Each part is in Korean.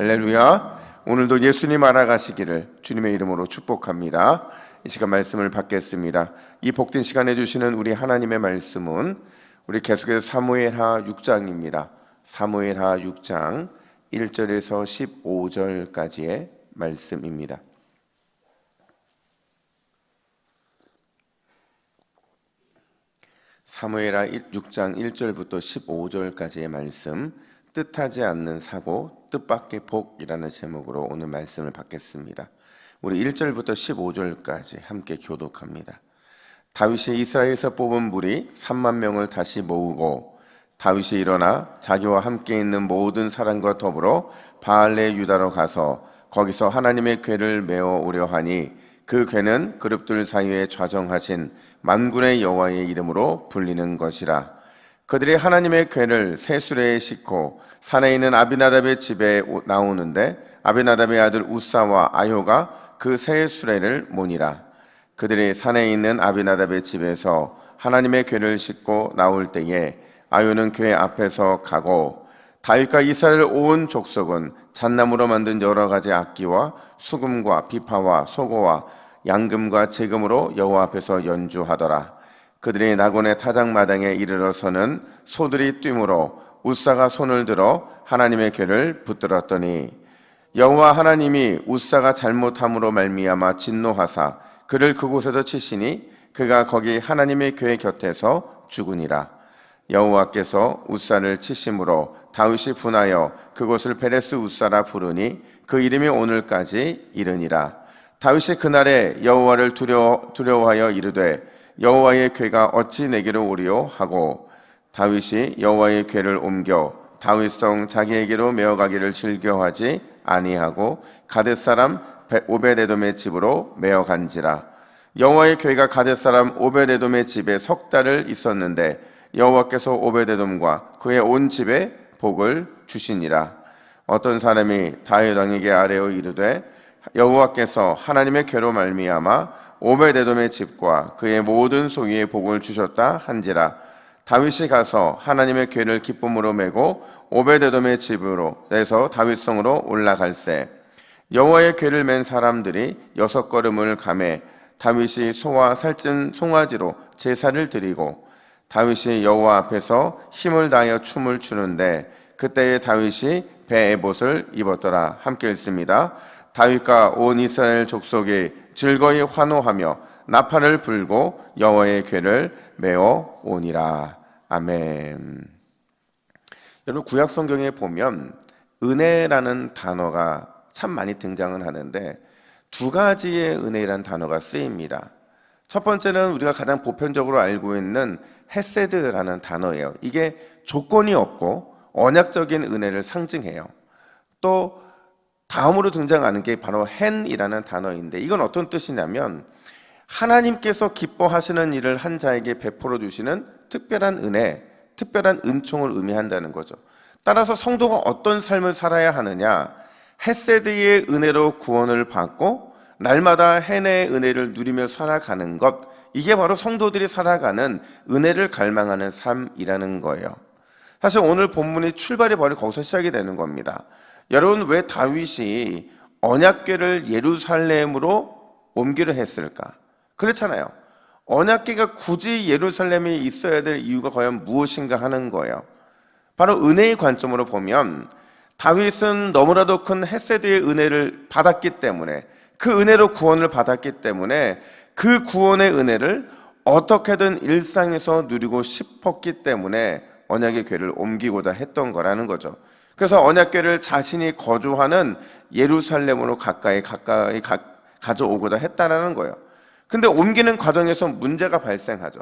할렐루야. 오늘도 예수님 알아가시기를 주님의 이름으로 축복합니다. 이 시간 말씀을 받겠습니다. 이 복된 시간에 주시는 우리 하나님의 말씀은 우리 계속해서 사무엘하 6장입니다. 사무엘하 6장 1절에서 15절까지의 말씀입니다. 사무엘하 6장 1절부터 15절까지의 말씀 뜻하지 않는 사고 뜻밖의 복이라는 제목으로 오늘 말씀을 받겠습니다. 우리 1절부터 15절까지 함께 교독합니다. 다윗이 이스라엘에서 뽑은 무리 3만 명을 다시 모으고 다윗이 일어나 자기와 함께 있는 모든 사람과 더불어 바알레 유다로 가서 거기서 하나님의 궤를 메어 오려 하니 그 궤는 그룹들 사이에 좌정하신 만군의 여호와의 이름으로 불리는 것이라 그들이 하나님의 궤를 새 수레에 싣고 산에 있는 아비나답의 집에 나오는데 아비나답의 아들 우사와 아효가 그 새 수레를 모니라 그들이 산에 있는 아비나답의 집에서 하나님의 궤를 싣고 나올 때에 아효는 궤 앞에서 가고 다윗과 이스라엘 온 족속은 잣나무로 만든 여러 가지 악기와 수금과 비파와 소고와 양금과 제금으로 여호와 앞에서 연주하더라. 그들이 나곤의 타작 마당에 이르러서는 소들이 뛰므로 우사가 손을 들어 하나님의 궤를 붙들었더니 여호와 하나님이 우사가 잘못함으로 말미암아 진노하사 그를 그곳에서 치시니 그가 거기 하나님의 궤 곁에서 죽으니라. 여호와께서 우사를 치심으로 다윗이 분하여 그곳을 베레스 우사라 부르니 그 이름이 오늘까지 이르니라. 다윗이 그날에 여호와를 두려워, 두려워하여 이르되 여호와의 궤가 어찌 내게로 오리요 하고 다윗이 여호와의 궤를 옮겨 다윗성 자기에게로 메어가기를 즐겨하지 아니하고 가뎃 사람 오베데돔의 집으로 메어간지라. 여호와의 궤가 가뎃 사람 오베데돔의 집에 석 달을 있었는데 여호와께서 오베데돔과 그의 온 집에 복을 주시니라. 어떤 사람이 다윗 왕에게 아뢰어 이르되 여호와께서 하나님의 궤로 말미암아 오베데돔의 집과 그의 모든 소유에 복을 주셨다 한지라 다윗이 가서 하나님의 궤를 기쁨으로 메고 오베데돔의 집으로 내서 다윗성으로 올라갈새 여호와의 궤를 맨 사람들이 여섯 걸음을 감해 다윗이 소와 살찐 송아지로 제사를 드리고 다윗이 여호와 앞에서 힘을 다하여 춤을 추는데 그때에 다윗이 배에봇을 입었더라 함께 읽습니다. 다윗과 온 이스라엘 족속이 즐거이 환호하며 나팔을 불고 여호와의 궤를 메어 오니라. 아멘. 여러분 구약 성경에 보면 은혜라는 단어가 참 많이 등장을 하는데 두 가지의 은혜라는 단어가 쓰입니다. 첫 번째는 우리가 가장 보편적으로 알고 있는 헤세드라는 단어예요. 이게 조건이 없고 언약적인 은혜를 상징해요. 또 다음으로 등장하는 게 바로 헨이라는 단어인데 이건 어떤 뜻이냐면 하나님께서 기뻐하시는 일을 한 자에게 베풀어 주시는 특별한 은혜, 특별한 은총을 의미한다는 거죠. 따라서 성도가 어떤 삶을 살아야 하느냐? 헤세드의 은혜로 구원을 받고 날마다 헨의 은혜를 누리며 살아가는 것 이게 바로 성도들이 살아가는 은혜를 갈망하는 삶이라는 거예요. 사실 오늘 본문이 출발이 바로 거기서 시작이 되는 겁니다. 여러분 왜 다윗이 언약궤를 예루살렘으로 옮기려 했을까? 그렇잖아요. 언약궤가 굳이 예루살렘에 있어야 될 이유가 과연 무엇인가 하는 거예요. 바로 은혜의 관점으로 보면 다윗은 너무나도 큰 헤세드의 은혜를 받았기 때문에 그 은혜로 구원을 받았기 때문에 그 구원의 은혜를 어떻게든 일상에서 누리고 싶었기 때문에 언약의 궤를 옮기고자 했던 거라는 거죠. 그래서 언약궤를 자신이 거주하는 예루살렘으로 가까이 가까이 가, 가져오고자 했다라는 거예요. 근데 옮기는 과정에서 문제가 발생하죠.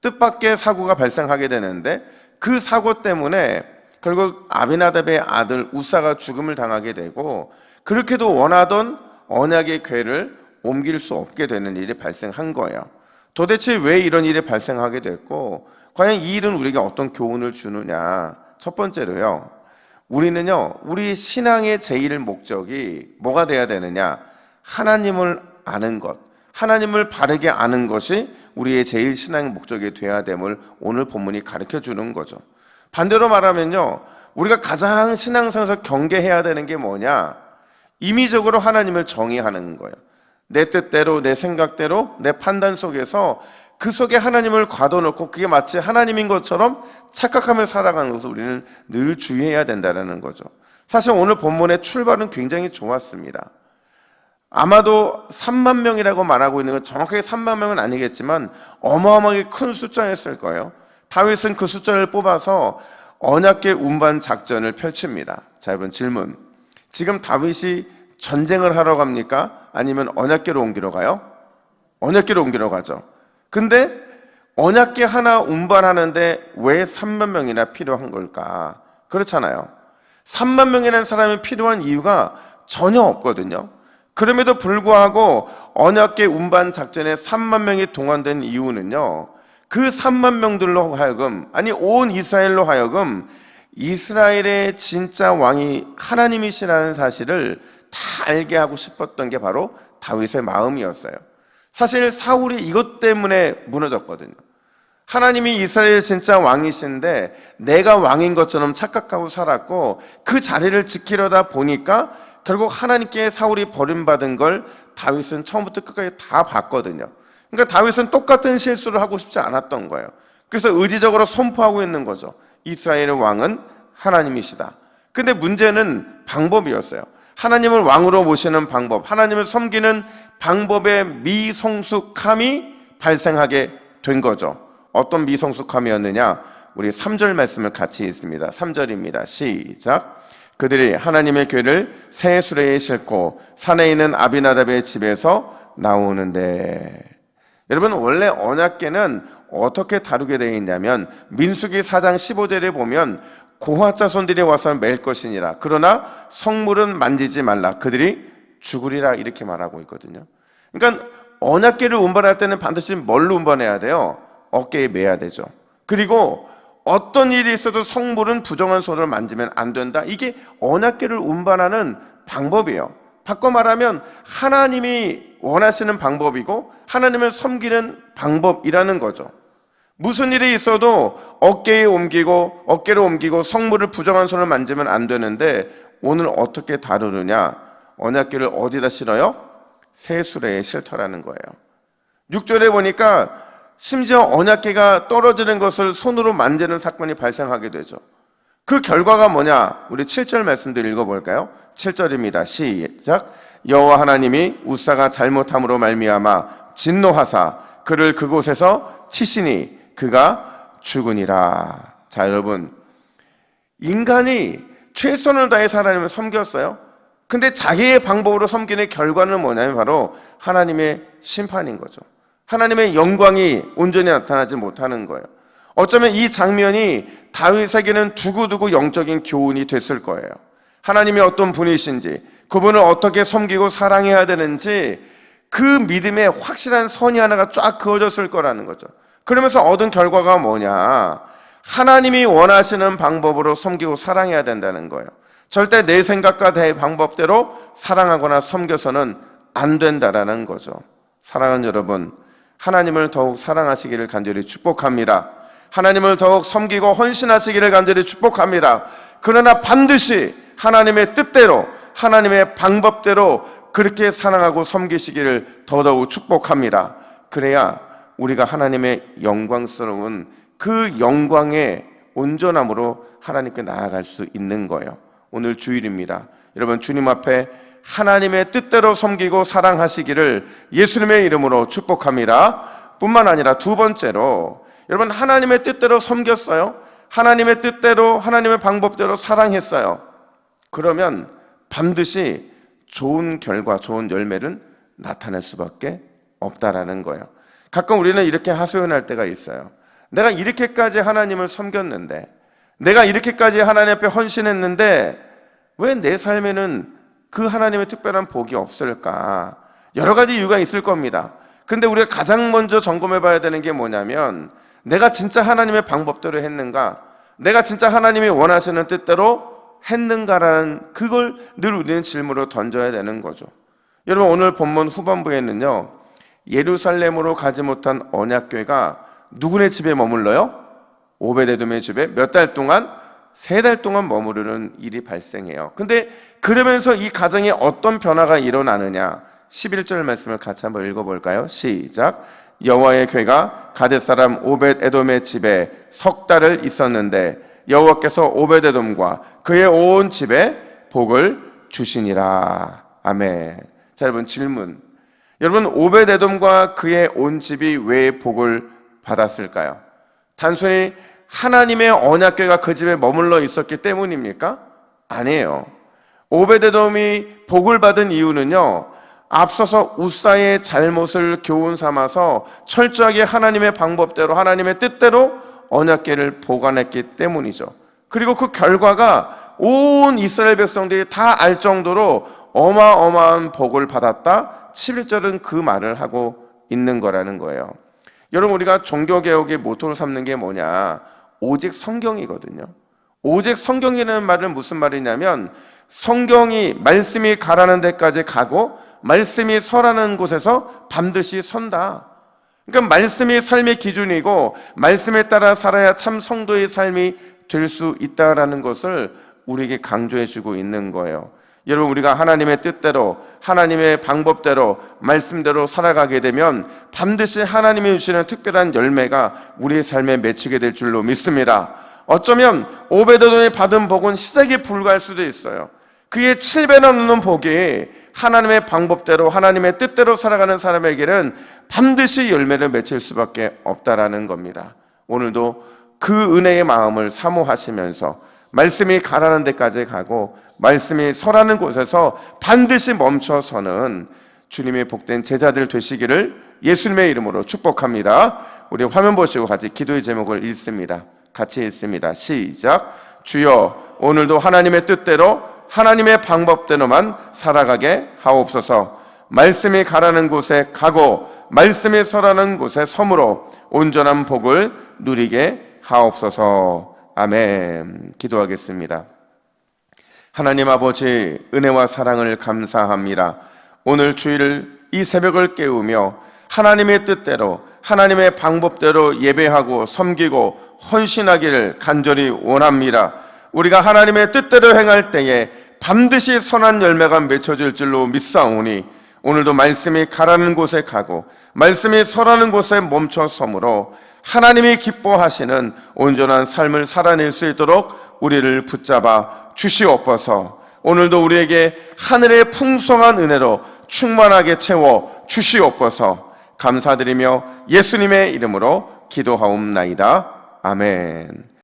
뜻밖의 사고가 발생하게 되는데 그 사고 때문에 결국 아비나답의 아들 우사가 죽음을 당하게 되고 그렇게도 원하던 언약의 궤를 옮길 수 없게 되는 일이 발생한 거예요. 도대체 왜 이런 일이 발생하게 됐고 과연 이 일은 우리에게 어떤 교훈을 주느냐? 첫 번째로요. 우리는요, 우리 신앙의 제일 목적이 뭐가 돼야 되느냐? 하나님을 아는 것, 하나님을 바르게 아는 것이 우리의 제일 신앙의 목적이 돼야 됨을 오늘 본문이 가르쳐 주는 거죠. 반대로 말하면요, 우리가 가장 신앙생에서 경계해야 되는 게 뭐냐? 임의적으로 하나님을 정의하는 거예요. 내 뜻대로, 내 생각대로, 내 판단 속에서 그 속에 하나님을 가둬놓고 그게 마치 하나님인 것처럼 착각하며 살아가는 것을 우리는 늘 주의해야 된다는 거죠. 사실 오늘 본문의 출발은 굉장히 좋았습니다. 아마도 3만 명이라고 말하고 있는 건 정확하게 3만 명은 아니겠지만 어마어마하게 큰 숫자였을 거예요. 다윗은 그 숫자를 뽑아서 언약계 운반 작전을 펼칩니다. 자, 여러분 질문. 지금 다윗이 전쟁을 하러 갑니까? 아니면 언약계로 옮기러 가요? 언약계로 옮기러 가죠. 근데 언약계 하나 운반하는데 왜 3만 명이나 필요한 걸까? 그렇잖아요. 3만 명이라는 사람이 필요한 이유가 전혀 없거든요. 그럼에도 불구하고 언약계 운반 작전에 3만 명이 동원된 이유는요. 그 3만 명들로 하여금 아니 온 이스라엘로 하여금 이스라엘의 진짜 왕이 하나님이시라는 사실을 다 알게 하고 싶었던 게 바로 다윗의 마음이었어요. 사실 사울이 이것 때문에 무너졌거든요. 하나님이 이스라엘 진짜 왕이신데 내가 왕인 것처럼 착각하고 살았고 그 자리를 지키려다 보니까 결국 하나님께 사울이 버림받은 걸 다윗은 처음부터 끝까지 다 봤거든요. 그러니까 다윗은 똑같은 실수를 하고 싶지 않았던 거예요. 그래서 의지적으로 선포하고 있는 거죠. 이스라엘의 왕은 하나님이시다. 근데 문제는 방법이었어요. 하나님을 왕으로 모시는 방법, 하나님을 섬기는 방법의 미성숙함이 발생하게 된 거죠. 어떤 미성숙함이었느냐? 우리 3절 말씀을 같이 읽습니다. 3절입니다. 시작. 그들이 하나님의 괴를 새 수레에 싣고 산에 있는 아비나답의 집에서 나오는데 여러분 원래 언약계는 어떻게 다루게 되어 있냐면 민수기 4장 15절에 보면 고화자손들이 와서 맬 것이니라. 그러나 성물은 만지지 말라. 그들이 죽으리라 이렇게 말하고 있거든요. 그러니까 언약계를 운반할 때는 반드시 뭘로 운반해야 돼요? 어깨에 매야 되죠. 그리고 어떤 일이 있어도 성물은 부정한 손을 만지면 안 된다 이게 언약계를 운반하는 방법이에요 바꿔 말하면 하나님이 원하시는 방법이고 하나님을 섬기는 방법이라는 거죠. 무슨 일이 있어도 어깨에 옮기고 어깨로 옮기고 성물을 부정한 손을 만지면 안 되는데 오늘 어떻게 다루느냐? 언약계를 어디다 실어요? 세수레에 실터라는 거예요. 6절에 보니까 심지어 언약계가 떨어지는 것을 손으로 만지는 사건이 발생하게 되죠. 그 결과가 뭐냐? 우리 7절 말씀들 읽어볼까요? 7절입니다. 시작. 여호와 하나님이 우사가 잘못함으로 말미암아 진노하사 그를 그곳에서 치시니 그가 죽으니라. 자, 여러분. 인간이 최선을 다해 하나님을 섬겼어요. 근데 자기의 방법으로 섬기는 결과는 뭐냐면 바로 하나님의 심판인 거죠. 하나님의 영광이 온전히 나타나지 못하는 거예요. 어쩌면 이 장면이 다윗에게는 두고두고 영적인 교훈이 됐을 거예요. 하나님이 어떤 분이신지, 그분을 어떻게 섬기고 사랑해야 되는지 그 믿음에 확실한 선이 하나가 쫙 그어졌을 거라는 거죠. 그러면서 얻은 결과가 뭐냐? 하나님이 원하시는 방법으로 섬기고 사랑해야 된다는 거예요. 절대 내 생각과 내 방법대로 사랑하거나 섬겨서는 안 된다라는 거죠. 사랑하는 여러분, 하나님을 더욱 사랑하시기를 간절히 축복합니다. 하나님을 더욱 섬기고 헌신하시기를 간절히 축복합니다. 그러나 반드시 하나님의 뜻대로 하나님의 방법대로 그렇게 사랑하고 섬기시기를 더더욱 축복합니다. 그래야 우리가 하나님의 영광스러운 그 영광의 온전함으로 하나님께 나아갈 수 있는 거예요. 오늘 주일입니다. 여러분 주님 앞에 하나님의 뜻대로 섬기고 사랑하시기를 예수님의 이름으로 축복합니다. 뿐만 아니라 두 번째로 여러분 하나님의 뜻대로 섬겼어요. 하나님의 뜻대로 하나님의 방법대로 사랑했어요. 그러면 반드시 좋은 결과, 좋은 열매는 나타날 수밖에 없다라는 거예요. 가끔 우리는 이렇게 하소연할 때가 있어요. 내가 이렇게까지 하나님을 섬겼는데, 내가 이렇게까지 하나님 앞에 헌신했는데, 왜 내 삶에는 그 하나님의 특별한 복이 없을까? 여러 가지 이유가 있을 겁니다. 근데 우리가 가장 먼저 점검해 봐야 되는 게 뭐냐면, 내가 진짜 하나님의 방법대로 했는가? 내가 진짜 하나님이 원하시는 뜻대로 했는가라는 그걸 늘 우리는 질문으로 던져야 되는 거죠. 여러분 오늘 본문 후반부에는요. 예루살렘으로 가지 못한 언약궤가 누구네 집에 머물러요? 오베데돔의 집에 몇 달 동안 세 달 동안 머무르는 일이 발생해요. 근데 그러면서 이 가정에 어떤 변화가 일어나느냐? 11절 말씀을 같이 한번 읽어볼까요? 시작. 여호와의 괴가 가데 사람 오벳 에돔의 집에 석 달을 있었는데 여호와께서 오벳 에돔과 그의 온 집에 복을 주시니라. 아멘. 자, 여러분 질문. 여러분 오벳 에돔과 그의 온 집이 왜 복을 받았을까요? 단순히 하나님의 언약궤가 그 집에 머물러 있었기 때문입니까? 아니에요. 오베데돔이 복을 받은 이유는요. 앞서서 우사의 잘못을 교훈 삼아서 철저하게 하나님의 방법대로 하나님의 뜻대로 언약궤를 보관했기 때문이죠. 그리고 그 결과가 온 이스라엘 백성들이 다 알 정도로 어마어마한 복을 받았다. 11절은 그 말을 하고 있는 거라는 거예요. 여러분 우리가 종교개혁의 모토를 삼는 게 뭐냐? 오직 성경이거든요. 오직 성경이라는 말은 무슨 말이냐면 성경이 말씀이 가라는 데까지 가고 말씀이 서라는 곳에서 반드시 선다. 그러니까 말씀이 삶의 기준이고 말씀에 따라 살아야 참 성도의 삶이 될 수 있다라는 것을 우리에게 강조해 주고 있는 거예요. 여러분 우리가 하나님의 뜻대로 하나님의 방법대로 말씀대로 살아가게 되면 반드시 하나님이 주시는 특별한 열매가 우리의 삶에 맺히게 될 줄로 믿습니다. 어쩌면 오베드돔이 받은 복은 시작에 불과할 수도 있어요. 그의 7배 넘는 복이 하나님의 방법대로 하나님의 뜻대로 살아가는 사람에게는 반드시 열매를 맺힐 수밖에 없다라는 겁니다. 오늘도 그 은혜의 마음을 사모하시면서 말씀이 가라는 데까지 가고 말씀이 서라는 곳에서 반드시 멈춰서는 주님의 복된 제자들 되시기를 예수님의 이름으로 축복합니다. 우리 화면 보시고 같이 기도의 제목을 읽습니다. 같이 읽습니다. 시작. 주여 오늘도 하나님의 뜻대로 하나님의 방법대로만 살아가게 하옵소서. 말씀이 가라는 곳에 가고 말씀이 서라는 곳에 섬으로 온전한 복을 누리게 하옵소서. 아멘. 기도하겠습니다. 하나님 아버지 은혜와 사랑을 감사합니다. 오늘 주일을 이 새벽을 깨우며 하나님의 뜻대로 하나님의 방법대로 예배하고 섬기고 헌신하기를 간절히 원합니다. 우리가 하나님의 뜻대로 행할 때에 반드시 선한 열매가 맺혀질 줄로 믿사오니 오늘도 말씀이 가라는 곳에 가고 말씀이 서라는 곳에 멈춰 서므로 하나님이 기뻐하시는 온전한 삶을 살아낼 수 있도록 우리를 붙잡아 주시옵소서. 오늘도 우리에게 하늘의 풍성한 은혜로 충만하게 채워 주시옵소서. 감사드리며 예수님의 이름으로 기도하옵나이다. 아멘.